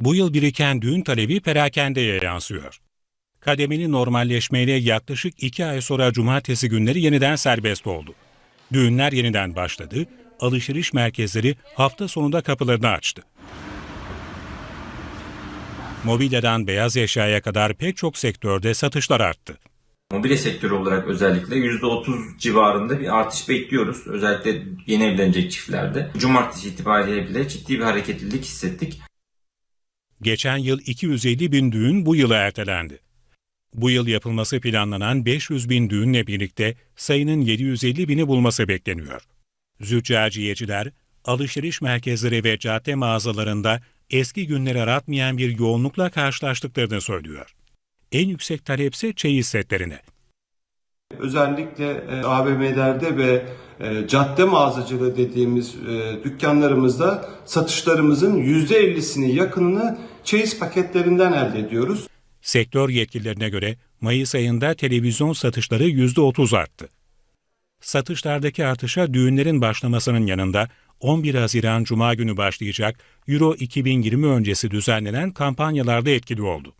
Bu yıl biriken düğün talebi perakendeye yansıyor. Kademeli normalleşmeyle yaklaşık iki ay sonra cumartesi günleri yeniden serbest oldu. Düğünler yeniden başladı, alışveriş merkezleri hafta sonunda kapılarını açtı. Mobilyadan beyaz eşyaya kadar pek çok sektörde satışlar arttı. Mobilya sektörü olarak özellikle %30 civarında bir artış bekliyoruz. Özellikle yeni evlenecek çiftlerde. Cumartesi itibariyle bile ciddi bir hareketlilik hissettik. Geçen yıl 250 bin düğün bu yıla ertelendi. Bu yıl yapılması planlanan 500 bin düğünle birlikte sayının 750 bini bulması bekleniyor. Züccaciyeciler, alışveriş merkezleri ve cadde mağazalarında eski günleri aratmayan bir yoğunlukla karşılaştıklarını söylüyor. En yüksek talepse çeyiz setlerine. Özellikle e, AVM'lerde ve e, cadde mağazacılığı dediğimiz e, dükkanlarımızda satışlarımızın %50'sini yakınını çeyiz paketlerinden elde ediyoruz. Sektör yetkililerine göre Mayıs ayında televizyon satışları %30 arttı. Satışlardaki artışa düğünlerin başlamasının yanında 11 Haziran Cuma günü başlayacak Euro 2020 öncesi düzenlenen kampanyalarda etkili oldu.